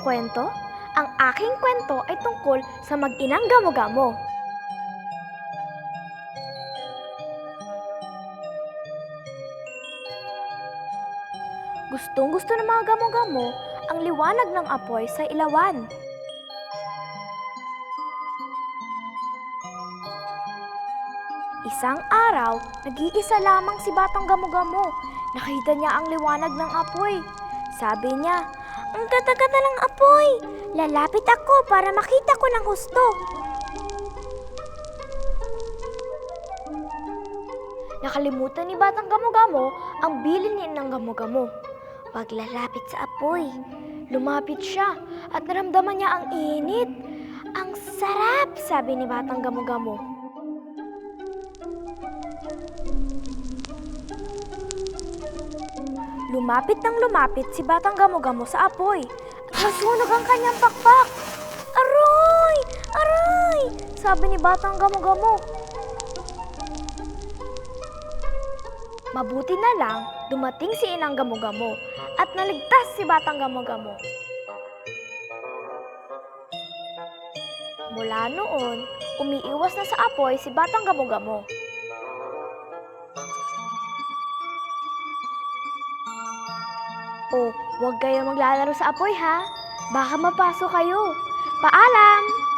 kwento? Ang aking kwento ay tungkol sa mag-inang gamo-gamo. Gustong gusto ng mga gamo-gamo ang liwanag ng apoy sa ilawan. Isang araw, nag-iisa lamang si Batang Gamo-Gamo. Nakita niya ang liwanag ng apoy. Sabi niya, Ang gata-gata ng apoy! Lalapit ako para makita ko ng gusto. Nakalimutan ni Batang Gamo-Gamo ang bilin ng Gamo-Gamo. Paglalapit sa apoy, lumapit siya at naramdaman niya ang init. Ang sarap, sabi ni Batang Gamo-Gamo. Lumapit ng lumapit si Batang Gamo-Gamo sa apoy at nasunog ang kanyang pakpak. Aroy! Aroy! Sabi ni Batang Gamo-Gamo. Mabuti na lang dumating si Inang Gamo-Gamo at naligtas si Batang Gamo-Gamo. Mula noon, umiiwas na sa apoy si Batang Gamo-Gamo. O, huwag kayo maglalaro sa apoy ha. Baka mapasok kayo. Paalam!